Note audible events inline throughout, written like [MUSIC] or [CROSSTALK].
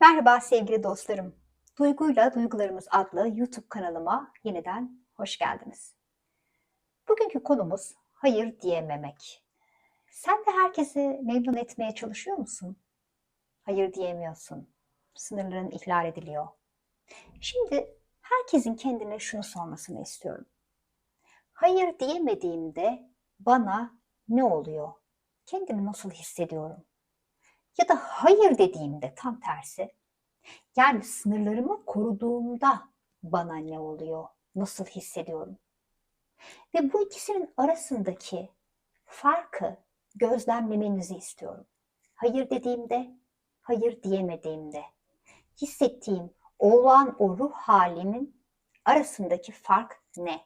Merhaba sevgili dostlarım. Duyguyla Duygularımız adlı YouTube kanalıma yeniden hoş geldiniz. Bugünkü konumuz hayır diyememek. Sen de herkesi memnun etmeye çalışıyor musun? Hayır diyemiyorsun. Sınırların ihlal ediliyor. Şimdi herkesin kendine şunu sormasını istiyorum. Hayır diyemediğimde bana ne oluyor? Kendimi nasıl hissediyorum? Ya da hayır dediğimde tam tersi. Yani sınırlarımı koruduğumda bana ne oluyor? Nasıl hissediyorum? Ve bu ikisinin arasındaki farkı gözlemlemenizi istiyorum. Hayır dediğimde, hayır diyemediğimde hissettiğim olağan o ruh halimin arasındaki fark ne?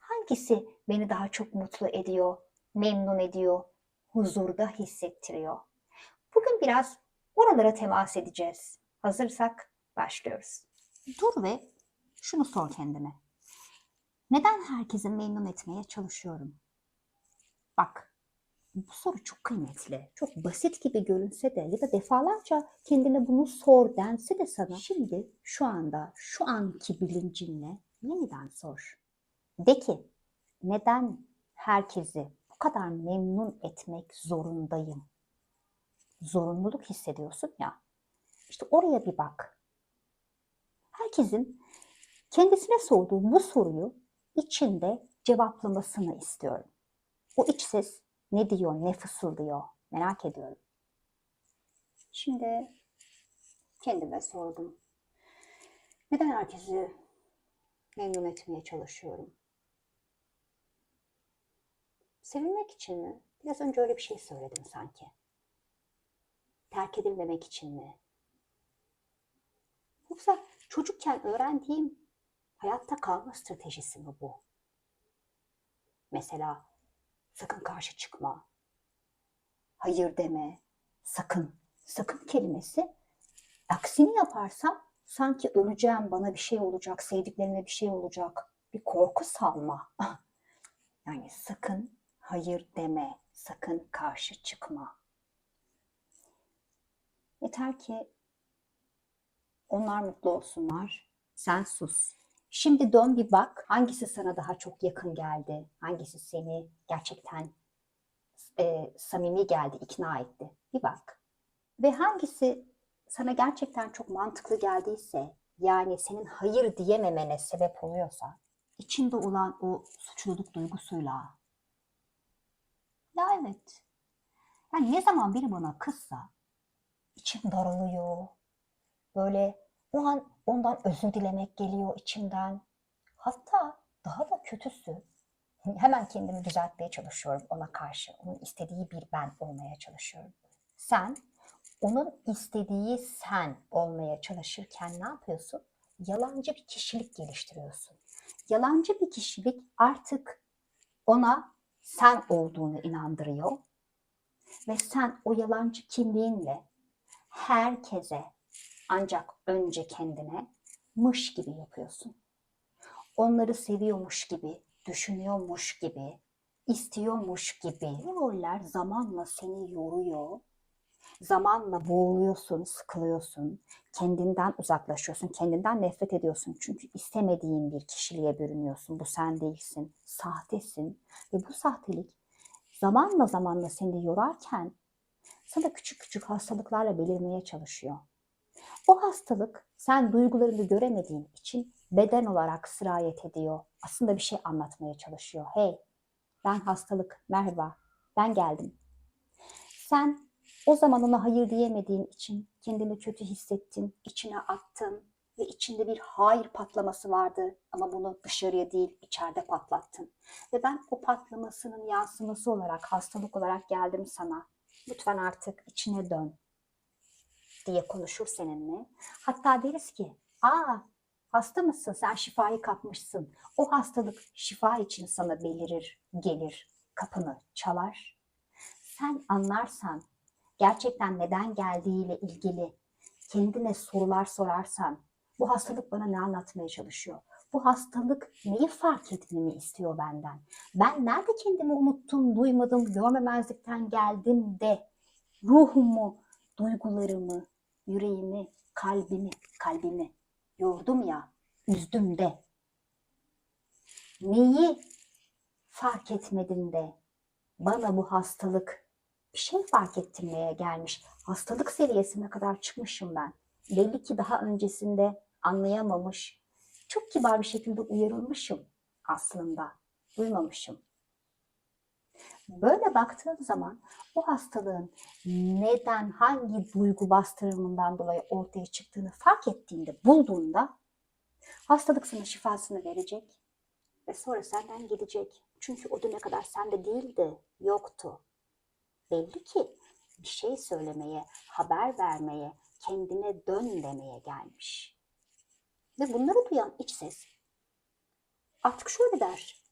Hangisi beni daha çok mutlu ediyor, memnun ediyor, huzurda hissettiriyor? Bugün biraz oralara temas edeceğiz. Hazırsak başlıyoruz. Dur ve şunu sor kendine. Neden herkesi memnun etmeye çalışıyorum? Bak, bu soru çok kıymetli. Çok basit gibi görünse de ya da defalarca kendine bunu sor dense de sana şimdi şu anda şu anki bilincinle yeniden sor. De ki neden herkesi bu kadar memnun etmek zorundayım? Zorunluluk hissediyorsun ya. İşte oraya bir bak. Herkesin kendisine sorduğu bu soruyu içinde cevaplamasını istiyorum. O iç ses ne diyor, ne fısıldıyor merak ediyorum. Şimdi kendime sordum. Neden herkesi memnun etmeye çalışıyorum? Sevilmek için mi? Biraz önce öyle bir şey söyledim sanki terk edilmemek için mi? Yoksa çocukken öğrendiğim hayatta kalma stratejisi mi bu? Mesela sakın karşı çıkma, hayır deme, sakın, sakın kelimesi aksini yaparsam sanki öleceğim, bana bir şey olacak, sevdiklerime bir şey olacak, bir korku salma. [LAUGHS] Yani sakın hayır deme, sakın karşı çıkma. Yeter ki onlar mutlu olsunlar. Sen sus. Şimdi dön bir bak hangisi sana daha çok yakın geldi? Hangisi seni gerçekten e, samimi geldi, ikna etti? Bir bak. Ve hangisi sana gerçekten çok mantıklı geldiyse, yani senin hayır diyememene sebep oluyorsa, içinde olan o suçluluk duygusuyla, ya evet, yani ne zaman biri bana kızsa, içim daralıyor. Böyle o an ondan özür dilemek geliyor içimden. Hatta daha da kötüsü [LAUGHS] hemen kendimi düzeltmeye çalışıyorum ona karşı. Onun istediği bir ben olmaya çalışıyorum. Sen onun istediği sen olmaya çalışırken ne yapıyorsun? Yalancı bir kişilik geliştiriyorsun. Yalancı bir kişilik artık ona sen olduğunu inandırıyor ve sen o yalancı kimliğinle herkese ancak önce kendine mış gibi yapıyorsun. Onları seviyormuş gibi, düşünüyormuş gibi, istiyormuş gibi. Bu roller zamanla seni yoruyor. Zamanla boğuluyorsun, sıkılıyorsun, kendinden uzaklaşıyorsun, kendinden nefret ediyorsun. Çünkü istemediğin bir kişiliğe bürünüyorsun. Bu sen değilsin, sahtesin. Ve bu sahtelik zamanla zamanla seni yorarken sana küçük küçük hastalıklarla belirmeye çalışıyor. O hastalık sen duygularını göremediğin için beden olarak sirayet ediyor. Aslında bir şey anlatmaya çalışıyor. Hey, ben hastalık, merhaba, ben geldim. Sen o zaman ona hayır diyemediğin için kendini kötü hissettin, içine attın ve içinde bir hayır patlaması vardı ama bunu dışarıya değil içeride patlattın. Ve ben o patlamasının yansıması olarak, hastalık olarak geldim sana lütfen artık içine dön diye konuşur seninle. Hatta deriz ki, aa hasta mısın sen şifayı kapmışsın. O hastalık şifa için sana belirir, gelir, kapını çalar. Sen anlarsan, gerçekten neden geldiğiyle ilgili kendine sorular sorarsan, bu hastalık bana ne anlatmaya çalışıyor? Bu hastalık neyi fark etmemi istiyor benden? Ben nerede kendimi unuttum, duymadım, görmemezlikten geldim de ruhumu, duygularımı yüreğimi, kalbimi, kalbimi yordum ya, üzdüm de. Neyi fark etmedim de bana bu hastalık bir şey fark ettirmeye gelmiş. Hastalık seviyesine kadar çıkmışım ben. Belli ki daha öncesinde anlayamamış, çok kibar bir şekilde uyarılmışım aslında. Duymamışım. Böyle baktığım zaman bu hastalığın neden, hangi duygu bastırımından dolayı ortaya çıktığını fark ettiğinde, bulduğunda hastalık sana şifasını verecek ve sonra senden gidecek. Çünkü o düne kadar sende değildi, yoktu. Belli ki bir şey söylemeye, haber vermeye, kendine dön demeye gelmiş. Ve bunları duyan iç ses artık şöyle der.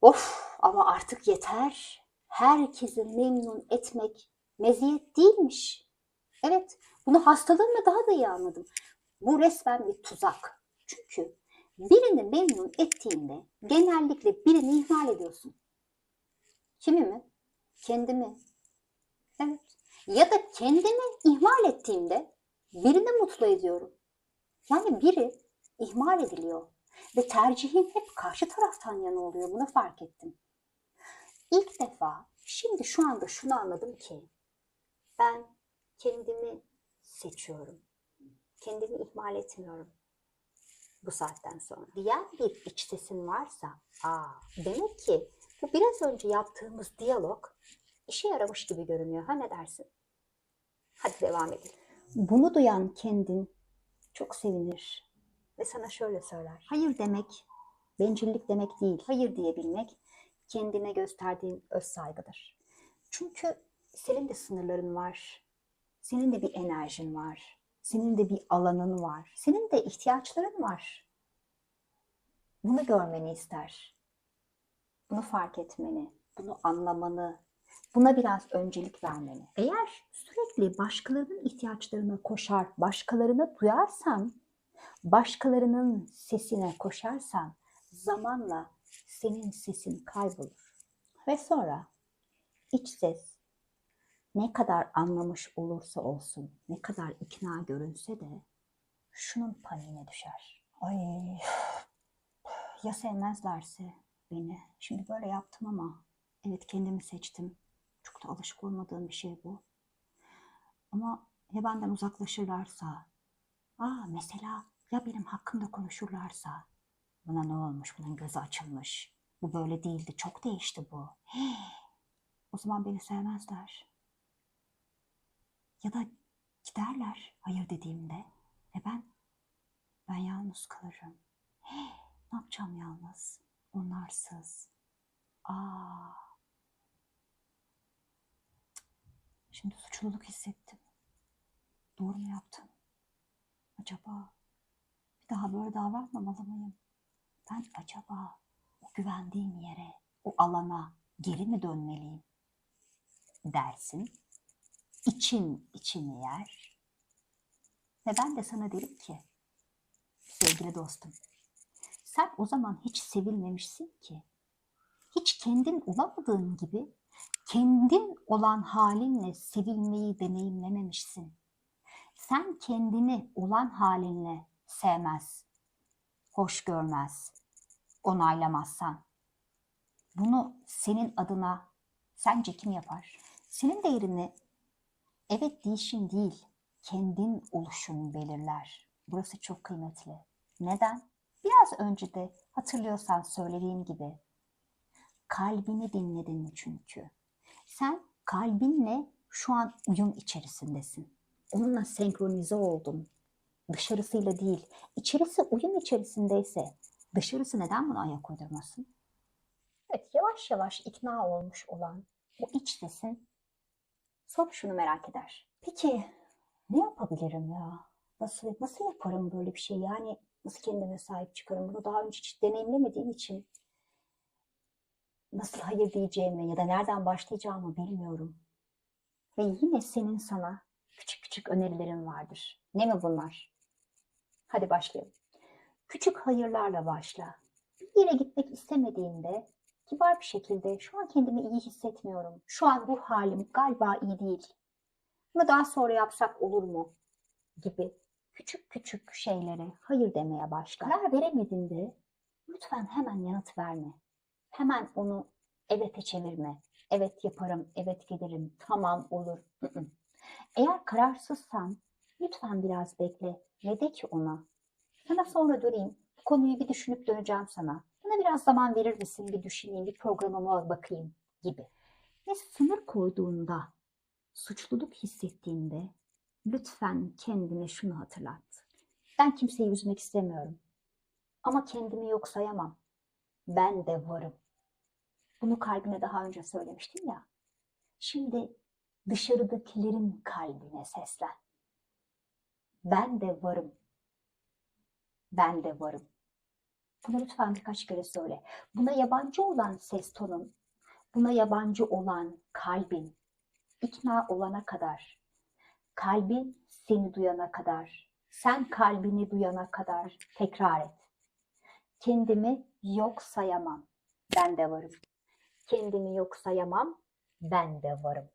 Of ama artık yeter. Herkesi memnun etmek meziyet değilmiş. Evet bunu hastalığımla daha da iyi anladım. Bu resmen bir tuzak. Çünkü birini memnun ettiğinde genellikle birini ihmal ediyorsun. Kimi mi? Kendimi. Evet. Ya da kendimi ihmal ettiğimde birini mutlu ediyorum. Yani biri ihmal ediliyor. Ve tercihim hep karşı taraftan yana oluyor. Bunu fark ettim. İlk defa şimdi şu anda şunu anladım ki ben kendimi seçiyorum. Kendimi ihmal etmiyorum bu saatten sonra. Diğer bir iç sesin varsa, aa demek ki bu biraz önce yaptığımız diyalog işe yaramış gibi görünüyor. Ha ne dersin? Hadi devam edelim. Bunu duyan kendin çok sevinir ve sana şöyle söyler. Hayır demek bencillik demek değil. Hayır diyebilmek kendine gösterdiğin öz saygıdır. Çünkü senin de sınırların var. Senin de bir enerjin var. Senin de bir alanın var. Senin de ihtiyaçların var. Bunu görmeni ister. Bunu fark etmeni, bunu anlamanı, buna biraz öncelik vermeni. Eğer sürekli başkalarının ihtiyaçlarına koşar, başkalarına duyarsan, başkalarının sesine koşarsan zamanla senin sesin kaybolur. Ve sonra iç ses ne kadar anlamış olursa olsun, ne kadar ikna görünse de şunun paniğine düşer. Ay ya sevmezlerse beni. Şimdi böyle yaptım ama evet kendimi seçtim. Da alışık olmadığım bir şey bu. Ama ya benden uzaklaşırlarsa, aa mesela ya benim hakkımda konuşurlarsa, buna ne olmuş, bunun gözü açılmış. Bu böyle değildi, çok değişti bu. Hii, [GASPS] o zaman beni sevmezler. Ya da giderler hayır dediğimde ve ben ben yalnız kalırım. Hii, [GASPS] ne yapacağım yalnız? Onlarsız. Aa. Şimdi suçluluk hissettim. Doğru mu yaptım? Acaba bir daha böyle davranmamalı mıyım? Ben acaba o güvendiğim yere, o alana geri mi dönmeliyim? Dersin. İçin içini yer. Ve ben de sana derim ki, sevgili dostum, sen o zaman hiç sevilmemişsin ki. Hiç kendin olamadığın gibi kendin olan halinle sevilmeyi deneyimlememişsin. Sen kendini olan halinle sevmez, hoş görmez, onaylamazsan. Bunu senin adına sence kim yapar? Senin değerini evet değişin değil, kendin oluşun belirler. Burası çok kıymetli. Neden? Biraz önce de hatırlıyorsan söylediğim gibi kalbini dinledin çünkü. Sen kalbinle şu an uyum içerisindesin. Onunla senkronize oldun. Dışarısıyla değil. İçerisi uyum içerisindeyse dışarısı neden buna ayak uydurmasın? Evet yavaş yavaş ikna olmuş olan o iç sesin sonra şunu merak eder. Peki ne yapabilirim ya? Nasıl, nasıl yaparım böyle bir şey? Yani nasıl kendime sahip çıkarım? Bunu daha önce hiç deneyimlemediğim için nasıl hayır diyeceğimi ya da nereden başlayacağımı bilmiyorum. Ve yine senin sana küçük küçük önerilerin vardır. Ne mi bunlar? Hadi başlayalım. Küçük hayırlarla başla. Bir yere gitmek istemediğinde kibar bir şekilde şu an kendimi iyi hissetmiyorum. Şu an ruh halim galiba iyi değil. Bunu daha sonra yapsak olur mu? Gibi küçük küçük şeylere hayır demeye başla. Karar veremediğinde lütfen hemen yanıt verme. Hemen onu evete çevirme. Evet yaparım, evet gelirim, tamam olur. Eğer kararsızsan lütfen biraz bekle ve de ki ona. Sana sonra döneyim. Bu konuyu bir düşünüp döneceğim sana. Bana biraz zaman verir misin? Bir düşüneyim, bir programıma bakayım gibi. Ve sınır koyduğunda, suçluluk hissettiğinde lütfen kendine şunu hatırlat. Ben kimseyi üzmek istemiyorum. Ama kendimi yok sayamam. Ben de varım. Bunu kalbine daha önce söylemiştim ya. Şimdi dışarıdakilerin kalbine seslen. Ben de varım. Ben de varım. Bunu lütfen birkaç kere söyle. Buna yabancı olan ses tonun, buna yabancı olan kalbin ikna olana kadar, kalbin seni duyana kadar, sen kalbini duyana kadar tekrar et. Kendimi yok sayamam. Ben de varım. Kendimi yok sayamam. Ben de varım.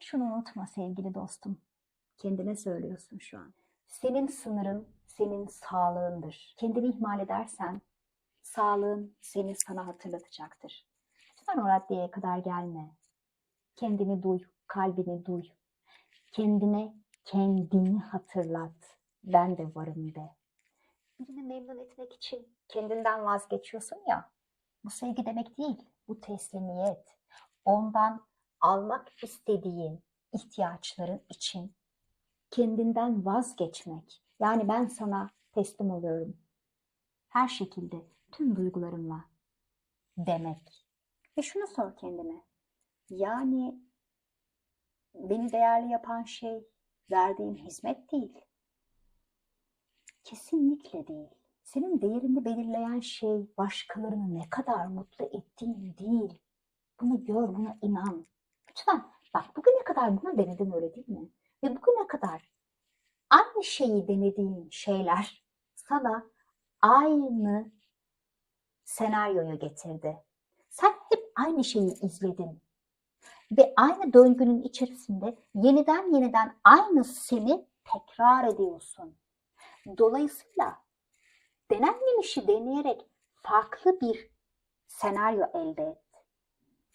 Şunu unutma sevgili dostum. Kendine söylüyorsun şu an. Senin sınırın senin sağlığındır. Kendini ihmal edersen sağlığın seni sana hatırlatacaktır. Lütfen o raddeye kadar gelme. Kendini duy, kalbini duy. Kendine kendini hatırlat. Ben de varım de. Birini memnun etmek için kendinden vazgeçiyorsun ya. Bu sevgi demek değil. Bu teslimiyet. Ondan almak istediğin ihtiyaçların için kendinden vazgeçmek. Yani ben sana teslim oluyorum. Her şekilde, tüm duygularımla demek. Ve şunu sor kendine. Yani beni değerli yapan şey verdiğim hizmet değil. Kesinlikle değil. Senin değerini belirleyen şey başkalarını ne kadar mutlu ettiğin değil. Bunu gör, buna inan. Lütfen bak bugüne kadar bunu denedin öyle değil mi? Ve bugüne kadar aynı şeyi denediğin şeyler sana aynı senaryoyu getirdi. Sen hep aynı şeyi izledin. Ve aynı döngünün içerisinde yeniden yeniden aynı seni tekrar ediyorsun. Dolayısıyla denenmemişi deneyerek farklı bir senaryo elde et.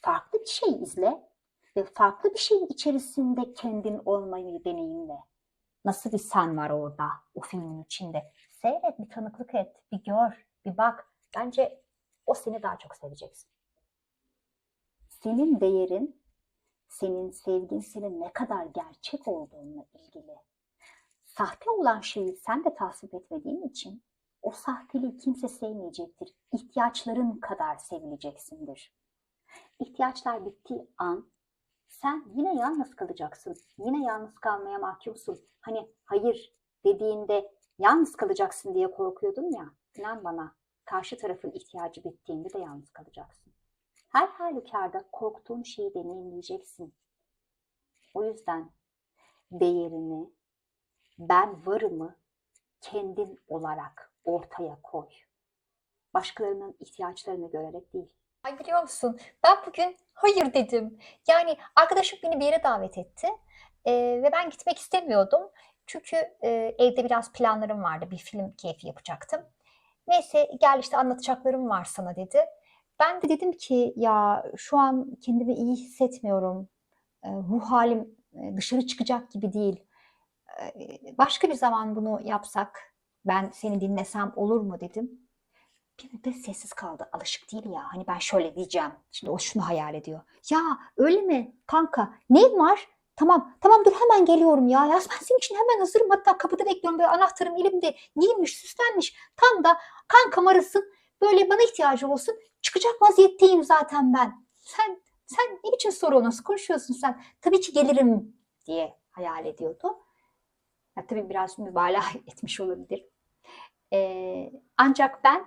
Farklı bir şey izle ve farklı bir şeyin içerisinde kendin olmayı deneyimle. Nasıl bir sen var orada o filmin içinde? Seyret, bir tanıklık et, bir gör, bir bak. Bence o seni daha çok seveceksin. Senin değerin, senin sevgin senin ne kadar gerçek olduğunla ilgili. Sahte olan şeyi sen de tasvip etmediğin için o sahteliği kimse sevmeyecektir. İhtiyaçların kadar sevileceksindir. İhtiyaçlar bittiği an sen yine yalnız kalacaksın. Yine yalnız kalmaya mahkumsun. Hani hayır dediğinde yalnız kalacaksın diye korkuyordun ya. İnan bana karşı tarafın ihtiyacı bittiğinde de yalnız kalacaksın. Her halükarda korktuğun şeyi deneyimleyeceksin. O yüzden değerini, ben varımı kendin olarak ortaya koy. Başkalarının ihtiyaçlarını görerek değil. Ay biliyor musun? Ben bugün hayır dedim. Yani arkadaşım beni bir yere davet etti Ee, ve ben gitmek istemiyordum. Çünkü e, evde biraz planlarım vardı. Bir film keyfi yapacaktım. Neyse gel işte anlatacaklarım var sana dedi. Ben de dedim ki ya şu an kendimi iyi hissetmiyorum. Ee, ruh halim e, dışarı çıkacak gibi değil. Ee, başka bir zaman bunu yapsak ben seni dinlesem olur mu dedim. Bir müddet sessiz kaldı. Alışık değil ya. Hani ben şöyle diyeceğim. Şimdi o şunu hayal ediyor. Ya öyle mi kanka? Neyin var? Tamam, tamam dur hemen geliyorum ya. Ya ben senin için hemen hazırım. Hatta kapıda bekliyorum. Böyle anahtarım elimde. Giyinmiş, süslenmiş. Tam da kankam arasın. Böyle bana ihtiyacı olsun. Çıkacak vaziyetteyim zaten ben. Sen sen ne biçim soru nasıl konuşuyorsun sen? Tabii ki gelirim diye hayal ediyordu. Ya, tabii biraz mübalağa [LAUGHS] etmiş olabilir. Ee, ancak ben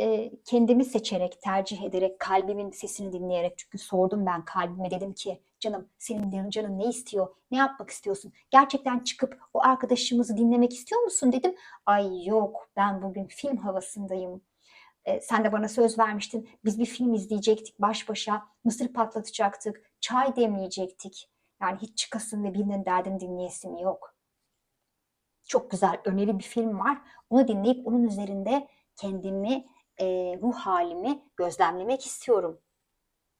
e, kendimi seçerek, tercih ederek, kalbimin sesini dinleyerek çünkü sordum ben kalbime dedim ki canım senin canın ne istiyor, ne yapmak istiyorsun? Gerçekten çıkıp o arkadaşımızı dinlemek istiyor musun dedim. Ay yok ben bugün film havasındayım. E, sen de bana söz vermiştin. Biz bir film izleyecektik baş başa, mısır patlatacaktık, çay demleyecektik. Yani hiç çıkasın ve birinin derdini dinleyesim yok. Çok güzel öneri bir film var. Onu dinleyip onun üzerinde kendimi, e, ruh halimi gözlemlemek istiyorum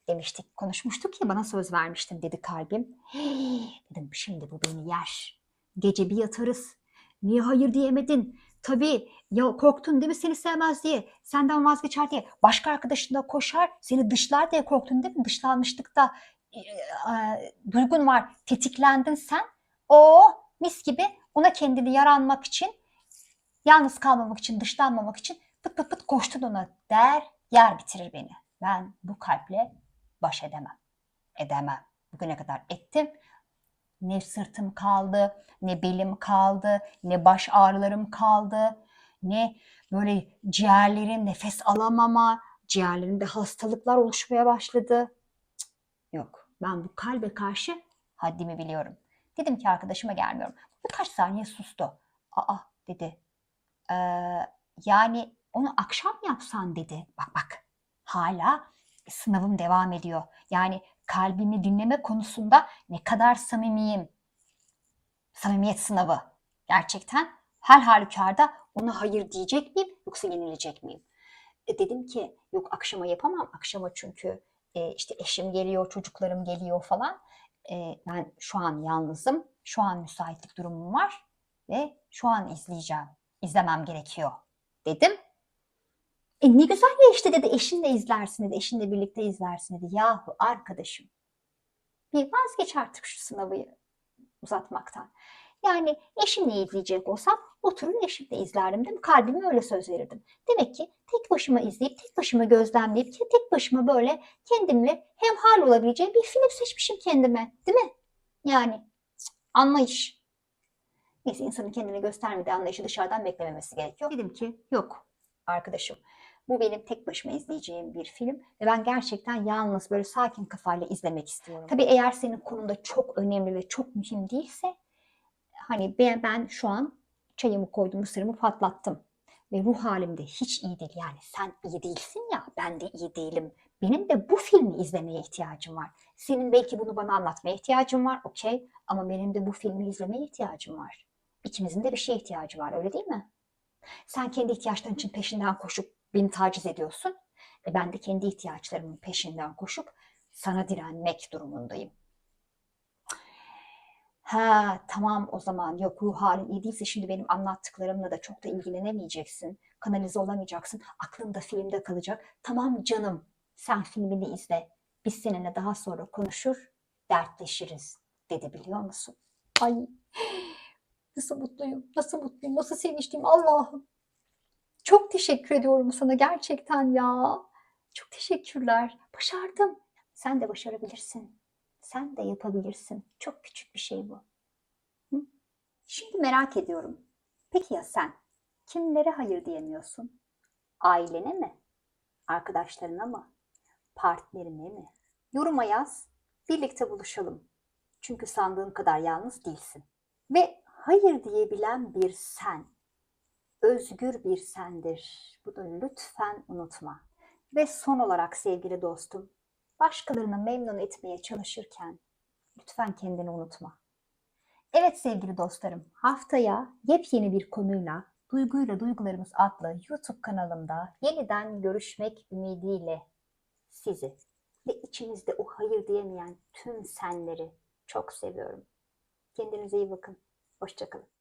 demiştik, konuşmuştuk ya bana söz vermiştin dedi kalbim. Dedim şimdi bu beni yer. Gece bir yatarız. Niye hayır diyemedin? Tabii ya korktun değil mi seni sevmez diye. Senden vazgeçer diye. Başka arkadaşın da koşar seni dışlar diye korktun değil mi? Dışlanmışlıkta e, e, duygun var. Tetiklendin sen. O mis gibi ona kendini yaranmak için yalnız kalmamak için, dışlanmamak için pıt pıt pıt koştun ona der, yer bitirir beni. Ben bu kalple baş edemem. Edemem. Bugüne kadar ettim. Ne sırtım kaldı, ne belim kaldı, ne baş ağrılarım kaldı, ne böyle ciğerlerin nefes alamama, ciğerlerinde hastalıklar oluşmaya başladı. Cık, Yok, ben bu kalbe karşı haddimi biliyorum. Dedim ki arkadaşıma gelmiyorum. Birkaç saniye sustu. Aa dedi. "Ee, yani onu akşam yapsan dedi. Bak bak hala sınavım devam ediyor. Yani kalbimi dinleme konusunda ne kadar samimiyim. Samimiyet sınavı. Gerçekten her halükarda ona hayır diyecek miyim yoksa yenilecek miyim? E, dedim ki yok akşama yapamam. Akşama çünkü e, işte eşim geliyor, çocuklarım geliyor falan. E, ben şu an yalnızım. Şu an müsaitlik durumum var ve şu an izleyeceğim. İzlemem gerekiyor dedim. E ne güzel ya işte dedi eşinle izlersin dedi. Eşinle birlikte izlersin dedi. Yahu arkadaşım bir vazgeç artık şu sınavı uzatmaktan. Yani eşimle izleyecek olsam oturur eşimle izlerdim değil mi? Kalbime öyle söz verirdim. Demek ki tek başıma izleyip tek başıma gözlemleyip tek başıma böyle kendimle hemhal olabileceğim bir film seçmişim kendime. Değil mi? Yani anlayış. Neyse insanın kendini göstermediği anlayışı dışarıdan beklememesi gerekiyor. Dedim ki yok arkadaşım. Bu benim tek başıma izleyeceğim bir film ve ben gerçekten yalnız böyle sakin kafayla izlemek istiyorum. Tabii eğer senin konunda çok önemli ve çok mühim değilse hani ben, ben şu an çayımı koydum, mısırımı patlattım ve ruh halimde hiç iyi değil. Yani sen iyi değilsin ya ben de iyi değilim. Benim de bu filmi izlemeye ihtiyacım var. Senin belki bunu bana anlatmaya ihtiyacın var okey ama benim de bu filmi izlemeye ihtiyacım var. İkimizin de bir şeye ihtiyacı var öyle değil mi? Sen kendi ihtiyaçların için peşinden koşup beni taciz ediyorsun. E ben de kendi ihtiyaçlarımın peşinden koşup sana direnmek durumundayım. Ha tamam o zaman yok ruh halin iyi değilse şimdi benim anlattıklarımla da çok da ilgilenemeyeceksin. Kanalize olamayacaksın. Aklın da filmde kalacak. Tamam canım sen filmini izle. Biz seninle daha sonra konuşur, dertleşiriz dedi biliyor musun? Ay nasıl mutluyum, nasıl mutluyum, nasıl sevinçliyim Allah'ım. Çok teşekkür ediyorum sana gerçekten ya. Çok teşekkürler. Başardım. Sen de başarabilirsin. Sen de yapabilirsin. Çok küçük bir şey bu. Şimdi merak ediyorum. Peki ya sen? Kimlere hayır diyemiyorsun? Ailene mi? Arkadaşlarına mı? Partnerine mi? Yoruma yaz. Birlikte buluşalım. Çünkü sandığın kadar yalnız değilsin. Ve hayır diyebilen bir sen özgür bir sendir. Bunu lütfen unutma. Ve son olarak sevgili dostum, başkalarını memnun etmeye çalışırken lütfen kendini unutma. Evet sevgili dostlarım, haftaya yepyeni bir konuyla Duyguyla Duygularımız adlı YouTube kanalımda yeniden görüşmek ümidiyle sizi ve içinizde o hayır diyemeyen tüm senleri çok seviyorum. Kendinize iyi bakın. Hoşçakalın.